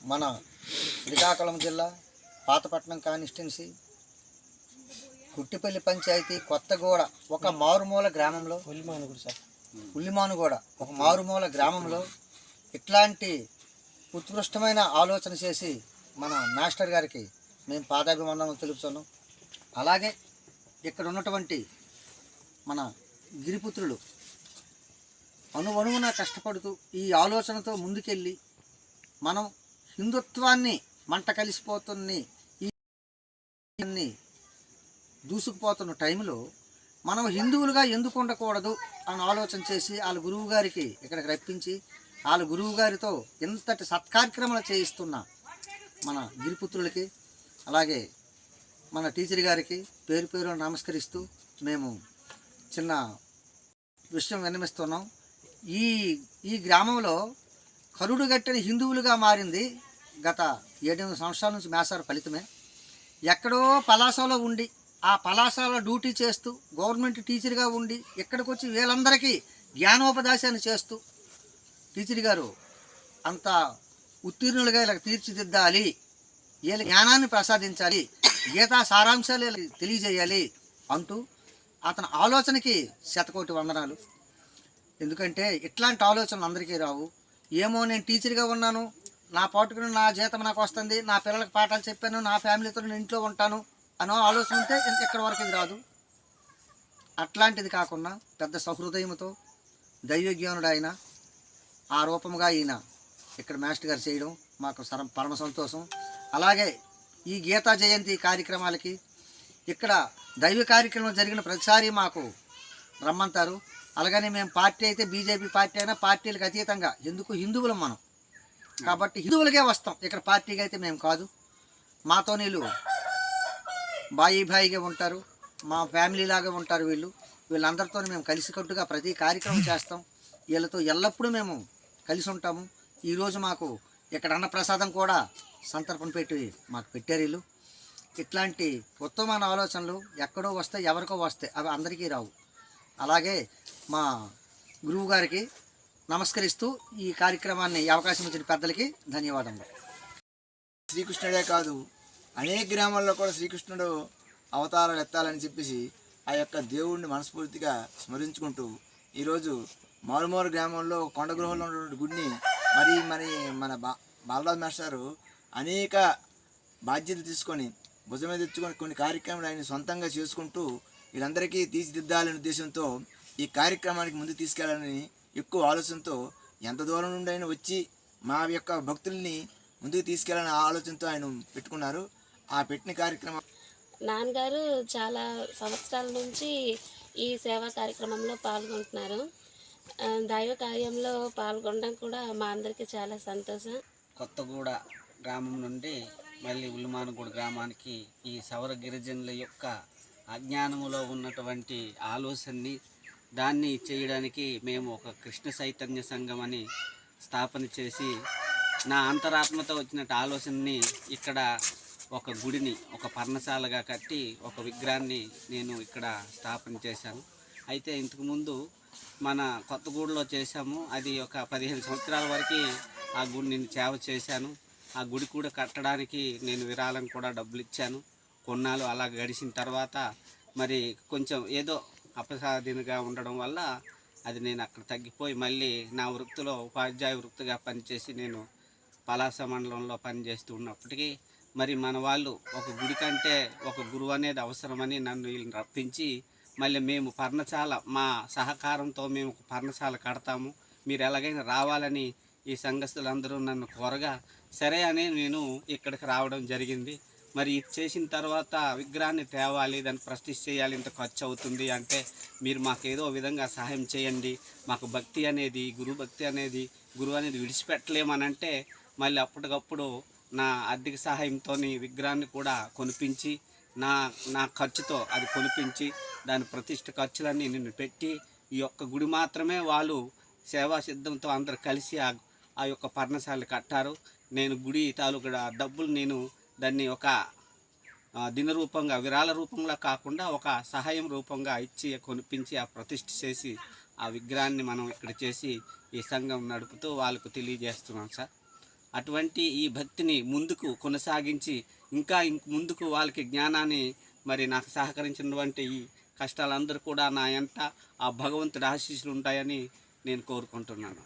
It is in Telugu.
మన శ్రీకాకుళం జిల్లా పాతపట్నం కానిస్టెన్సీ కుట్టిపల్లి పంచాయతీ కొత్తగూడ ఒక మారుమూల గ్రామంలో ఉల్లిమానుగూడ ఒక మారుమూల గ్రామంలో ఇట్లాంటి ఉత్కృష్టమైన ఆలోచన చేసి మన మాస్టర్ గారికి మేము పాదాభివందనం తెలుపుతున్నాం. అలాగే ఇక్కడ ఉన్నటువంటి మన గిరిపుత్రులు అణువణువున కష్టపడుతూ ఈ ఆలోచనతో ముందుకెళ్ళి మనం హిందుత్వాన్ని మంట కలిసిపోతున్న ఈ దూసుకుపోతున్న టైంలో మనం హిందువులుగా ఎందుకు ఉండకూడదు అని ఆలోచన చేసి వాళ్ళ గురువు గారికి ఇక్కడికి రప్పించి వాళ్ళ గురువు గారితో ఇంతటి సత్కార్యక్రమాలు చేయిస్తున్న మన గిరిపుత్రులకి అలాగే మన టీచర్ గారికి పేరు పేరు నమస్కరిస్తూ మేము చిన్న విషయం విన్నమిస్తున్నాం ఈ ఈ గ్రామంలో కరుడు గట్టిన హిందువులుగా మారింది గత ఏడెనిమిది సంవత్సరాల నుంచి మేసారు ఫలితమే. ఎక్కడో పలాసలో ఉండి ఆ పలాసాల డ్యూటీ చేస్తూ గవర్నమెంట్ టీచర్గా ఉండి ఇక్కడికి వచ్చి వీళ్ళందరికీ జ్ఞానోపదేశాన్ని చేస్తూ టీచర్ గారు అంత ఉత్తీర్ణులుగా ఇలా తీర్చిదిద్దాలి వీళ్ళ జ్ఞానాన్ని ప్రసాదించాలి గీతా సారాంశాలు వీళ్ళకి తెలియజేయాలి అంటూ అతని ఆలోచనకి శతకోటి వందనాలు. ఎందుకంటే ఇట్లాంటి ఆలోచనలు అందరికీ రావు. ఏమో నేను టీచర్గా ఉన్నాను నా పాటుకుని నా జీతం నాకు వస్తుంది నా పిల్లలకు పాఠాలు చెప్పాను నా ఫ్యామిలీతో నేను ఇంట్లో ఉంటాను అనో ఆలోచన ఉంటే ఇ- ఇక్కడ వరకు ఇది రాదు. అట్లాంటిది కాకుండా పెద్ద సహృదయంతో దైవజ్ఞానుడు ఆయన ఆ రూపంగా ఈయన ఇక్కడ మాస్టర్ గారు చేయడం మాకు సరం పరమ సంతోషం. అలాగే ఈ గీతా జయంతి కార్యక్రమాలకి ఇక్కడ దైవ కార్యక్రమం జరిగిన ప్రతిసారి మాకు రమ్మంటారు. అలాగని మేము పార్టీ అయితే బీజేపీ పార్టీ అయినా పార్టీలకు అతీతంగా ఎందుకు హిందువులం మనం? కాబట్టి హిందువులకే వస్తాం. ఇక్కడ పార్టీకి అయితే మేము కాదు. మాతో నీళ్ళు బాయి బాయిగా ఉంటారు. మా ఫ్యామిలీ లాగా ఉంటారు వీళ్ళు. వీళ్ళందరితో మేము కలిసికట్టుగా ప్రతి కార్యక్రమం చేస్తాం. వీళ్ళతో ఎల్లప్పుడూ మేము కలిసి ఉంటాము. ఈరోజు మాకు ఇక్కడ అన్నప్రసాదం కూడా సంతర్పణ పెట్టి మాకు పెట్టారు వీళ్ళు. ఇట్లాంటి ఉత్తమమైన ఆలోచనలు ఎక్కడో వస్తే ఎవరికో వస్తాయి. అవి అందరికీ రావు. అలాగే మా గురువు గారికి నమస్కరిస్తూ ఈ కార్యక్రమాన్ని అవకాశం ఇచ్చిన పెద్దలకి ధన్యవాదములు. శ్రీకృష్ణుడే కాదు అనేక గ్రామాల్లో కూడా శ్రీకృష్ణుడు అవతారాలు ఎత్తాలని చెప్పేసి ఆ యొక్క దేవుడిని మనస్ఫూర్తిగా స్మరించుకుంటూ ఈరోజు మారుమూరు గ్రామంలో కొండ గృహంలో ఉన్నటువంటి గుడిని మరి మరి మన బా బాలరాజు మాస్టారు అనేక బాధ్యతలు తీసుకొని భుజమే తెచ్చుకొని కొన్ని కార్యక్రమాలు ఆయన సొంతంగా చేసుకుంటూ వీళ్ళందరికీ తీర్చిదిద్దాలనే ఉద్దేశంతో ఈ కార్యక్రమానికి ముందు తీసుకెళ్ళాలని ఎక్కువ ఆలోచనతో ఎంత దూరం నుండి అయినా వచ్చి మా యొక్క భక్తుల్ని ముందుకు తీసుకెళ్ళాలనే ఆలోచనతో ఆయన పెట్టుకున్నారు. ఆ పెట్టిన కార్యక్రమం నాన్నగారు చాలా సంవత్సరాల నుంచి ఈ సేవా కార్యక్రమంలో పాల్గొంటున్నారు. దైవ కార్యంలో పాల్గొనడం కూడా మా అందరికీ చాలా సంతోషం. కొత్తగూడ గ్రామం నుండి మళ్ళీ ఉల్లిమానగూడ గ్రామానికి ఈ సౌర గిరిజనుల యొక్క అజ్ఞానములో ఉన్నటువంటి ఆలోచనని దాన్ని చేయడానికి మేము ఒక కృష్ణ చైతన్య సంఘం అని స్థాపన చేసి నా అంతరాత్మతో వచ్చినట్టు ఆలోచనని ఇక్కడ ఒక గుడిని ఒక పర్ణశాలగా కట్టి ఒక విగ్రహాన్ని నేను ఇక్కడ స్థాపన చేశాను. అయితే ఇంతకుముందు మన కొత్తగూడలో చేశాము. అది ఒక పదిహేను సంవత్సరాల వరకు ఆ గుడి నేను సేవ చేశాను. ఆ గుడి కూడా కట్టడానికి నేను విరాళం కూడా డబ్బులు ఇచ్చాను. కొన్నాళ్ళు అలా గడిచిన తర్వాత మరి కొంచెం ఏదో అపసాదినగా ఉండడం వల్ల అది నేను అక్కడ తగ్గిపోయి మళ్ళీ నా వృత్తిలో ఉపాధ్యాయ వృత్తిగా పనిచేసి నేను పలాస మండలంలో పనిచేస్తూ ఉన్నప్పటికీ మరి మన వాళ్ళు ఒక గుడి కంటే ఒక గురువు అనేది అవసరమని నన్ను వీళ్ళని రప్పించి మళ్ళీ మేము పర్ణశాల మా సహకారంతో మేము ఒక పర్ణశాల కడతాము. మీరు ఎలాగైనా రావాలని ఈ సంఘస్థులందరూ నన్ను కోరగా సరే అని నేను ఇక్కడికి రావడం జరిగింది. మరి ఇది చేసిన తర్వాత విగ్రహాన్ని తేవాలి దాన్ని ప్రతిష్ఠ చేయాలి ఇంత ఖర్చు అవుతుంది అంటే మీరు మాకు ఏదో విధంగా సహాయం చేయండి. మాకు భక్తి అనేది గురు భక్తి అనేది గురువు అనేది విడిచిపెట్టలేమనంటే మళ్ళీ అప్పటికప్పుడు నా ఆర్థిక సహాయంతో విగ్రహాన్ని కూడా కొనిపించి నా నా ఖర్చుతో అది కొనిపించి దాని ప్రతిష్ట ఖర్చులన్నీ నేను పెట్టి ఈ యొక్క గుడి మాత్రమే వాళ్ళు సేవా సిద్ధంతో అందరు కలిసి ఆ ఆ యొక్క పర్ణశాల కట్టారు. నేను గుడి తాలూకా డబ్బులు నేను దాన్ని ఒక దినరూపంగా దిన రూపంగా విరాళ రూపంలో కాకుండా ఒక సహాయం రూపంగా ఇచ్చి కొనిపించి ఆ ప్రతిష్ఠ చేసి ఆ విగ్రహాన్ని మనం ఇక్కడ చేసి ఈ సంఘం నడుపుతూ వాళ్ళకు తెలియజేస్తున్నాం సార్. అటువంటి ఈ భక్తిని ముందుకు కొనసాగించి ఇంకా ఇంక ముందుకు వాళ్ళకి జ్ఞానాన్ని మరి నాకు సహకరించినటువంటి ఈ కష్టాలందరూ కూడా నా ఎంట ఆ భగవంతుడి ఆశీస్సులు ఉంటాయని నేను కోరుకుంటున్నాను.